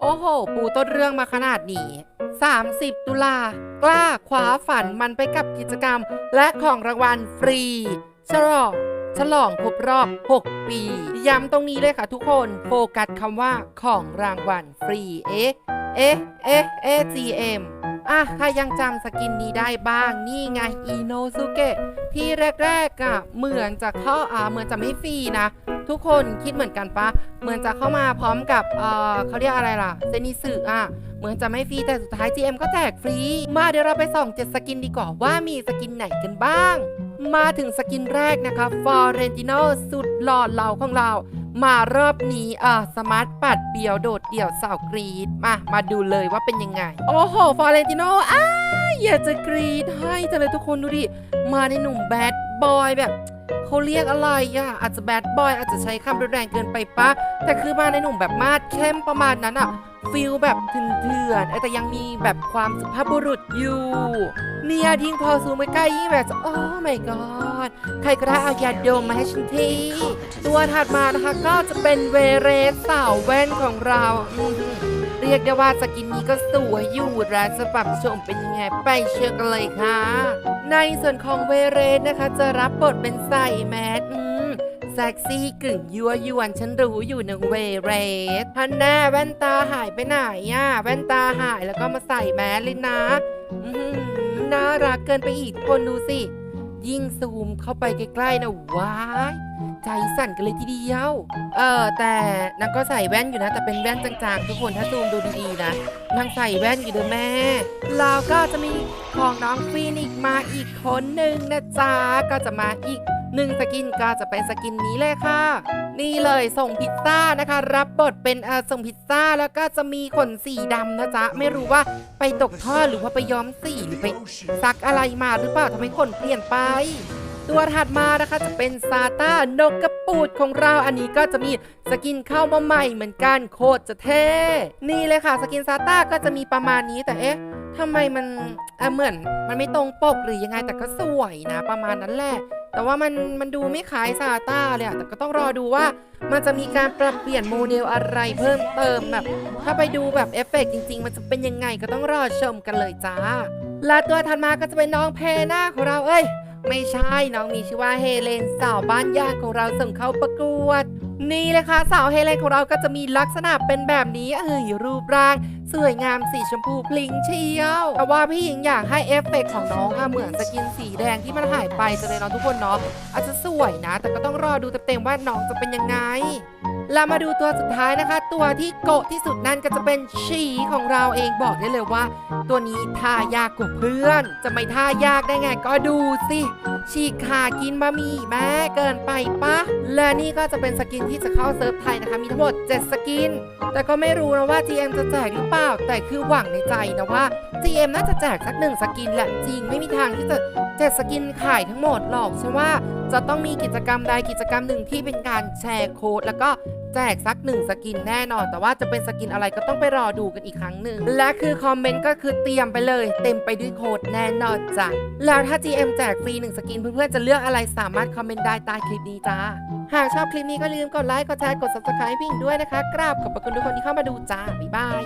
โอ้โห ปูต้นเรื่องมาขนาดนี้ 30 ตุลากล้าคว้าฝันมันไปกับกิจกรรม และของรางวัลฟรี ฉลอง ฉลองครบรอบ 6 ปี ย้ำตรงนี้เลยค่ะทุกคน โฟกัสคำว่าของรางวัลฟรี เอ๊ะเอ๊ะ เอ๊ะ เอ๊ะ GM อะใครยังจำสกินนี้ได้บ้าง นี่ไงอิโนซุเกะที่แรกๆอะเหมือนจะเข้าอ่าเหมือนจะไม่ฟรีนะ ทุกคนคิดเหมือนกันปะเหมือนจะเข้ามาพร้อมกับเอ่อเขาเรียกอะไรล่ะเซนิสึอะเหมือนจะไม่ฟรีแต่สุดท้าย GM ก็แจกฟรี มาเดี๋ยวเราไปส่องเจ็ดสกินดีกว่าว่ามีสกินไหนกันบ้าง มาถึงสกินแรกนะคะฟอร์เรนติโนสุดหล่อเหลาของเรา มารอบนี้อะสมาร์ทปัดเปียวโดดเดี่ยวสาวกรีดมา มาดูเลยว่าเป็นยังไง โอ้โห ฟอร์เรนติโนอ้าอยากจะกรีดให้จังเลยทุกคนดูดิ มาในหนุ่มแบดบอยแบบเขาเรียกอะไรอะอาจจะแบดบอยอาจจะใช้คำรุนแรงเกินไปปะแต่คือมาในหนุ่มแบบมาดเข้มประมาณนั้นอะ ฟิลแบบเถื่อนๆแต่ยังมีแบบความสุภาพบุรุษอยู่ เนี่ยยิ่งพอซูมไปใกล้ยิ่งแบบโอ้ my god ใครก็ได้เอายาดมมาให้ฉันทีตัวถัดมานะคะก็จะเป็นเวเรสสาวแว่นของเราเรียกได้ว่าสกินนี้ก็สวยอยู่และสปับชมเป็นยังไงไปเชื่อกันเลยค่ะ ในส่วนของเวเรสนะคะจะรับบทเป็นใส่แมส ซ็กซี่กึ่งยั่วยวนฉันรู้อยู่หนึ่งเวเรสฮันแน่แว่นตาหายไปไหนอะแว่นตาหายแล้วก็มาใส่แมสเลยนะอือหือน่ารักเกินไปอีกคนดูสิ ยิ่งซูมเข้าไปใกล้ๆนะว้าย ใจสั่นกันเลยทีเดียว เออแต่นางก็ใส่แว่นอยู่นะ แต่เป็นแว่นจางๆ ทุกคนถ้าซูมดูดีๆนะนางใส่แว่นอยู่เด้อแม่เราก็จะมีของน้องฟีนิกมาอีกคนหนึ่งนะจ๊ะก็จะมาอีกหนึ่งสกินก็จะเป็นสกินนี้เลยค่ะ นี่เลยส่งพิซซ่านะคะ รับบทเป็นเออส่งพิซซ่าแล้วก็จะมีขนสีดำนะจ๊ะ ไม่รู้ว่าไปตกท่อหรือว่าไปย้อมสีหรือไปซักอะไรมาหรือเปล่าทำไมขนเปลี่ยนไป ตัวถัดมานะคะจะเป็นซาต้านกกระปูดของเราอันนี้ก็จะมีสกินเข้ามาใหม่เหมือนกันโคตรจะเท่นี่เลยค่ะ สกินซาต้าก็จะมีประมาณนี้แต่เอ๊ะทำไมมันเเหมือนมันไม่ตรงปกหรือยังไงแต่ก็สวยนะ ประมาณนั้นแหละแต่ว่ามันมันดูไม่คล้ายซาต้าเลยอะแต่ก็ต้องรอดูว่ามันจะมีการปรับเปลี่ยนโมเดลอะไรเพิ่มเติมแบบ ถ้าไปดูแบบเอฟเฟกต์จริง ๆ มันจะเป็นยังไงก็ต้องรอชมกันเลยจ้าและตัวถัดมาก็จะเป็นน้องเพน่าของเราเอ้ย ไม่ใช่น้องมีชื่อว่าเฮเลนสาวบ้านย่านของเราส่งเข้าประกวด นี่เลยค่ะสาวเฮเลนของเราก็จะมีลักษณะเป็นแบบนี้เอ้ยรูปร่าง สวยงามสีชมพูพลิงเชียวแต่ว่าพี่หญิงอยากให้เอฟเฟกต์ของน้องอะเหมือนสกินสีแดงที่มันหายไปจะเลยเนาะทุกคนเนาะอาจจะสวยนะ แต่ก็ต้องรอดูเต็มๆว่าน้องจะเป็นยังไง เรามาดูตัวสุดท้ายนะคะ ตัวที่โกะที่สุดนั่นก็จะเป็นชีของเราเองบอกได้เลยว่า ตัวนี้ท่ายากกว่าเพื่อน จะไม่ท่ายากได้ไงก็ดูสิฉีกขากินบะหมี่แม่เกินไปปะและนี่ก็จะเป็นสกินที่จะเข้าเซิร์ฟไทยนะคะ มีทั้งหมด 7 สกิน แต่ก็ไม่รู้นะว่า GM จะแจกหรือเปล่า แต่คือหวังในใจนะว่า GM น่าจะแจกสักหนึ่งสกินแหละจริงไม่มีทางที่จะ แจกสกินขายทั้งหมดหรอกใช่ว่าจะต้องมีกิจกรรมใดกิจกรรมหนึ่งที่เป็นการแชร์โค้ดแล้วก็แจกสักหนึ่งสกินแน่นอน แต่ว่าจะเป็นสกินอะไรก็ต้องไปรอดูกันอีกครั้งหนึ่ง และคือคอมเมนต์ก็คือเตรียมไปเลย เต็มไปด้วยโค้ดแน่นอนจ้ะแล้วถ้า GM แจกฟรีหนึ่งสกินเพื่อนๆจะเลือกอะไรสามารถคอมเมนต์ได้ใต้คลิปนี้จ้าหากชอบคลิปนี้ก็ลืมกดไลค์กดแชร์กด subscribe ให้พี่หญิงด้วยนะคะกราบขอบพระคุณทุกคนที่เข้ามาดูจ้าบ๊ายบาย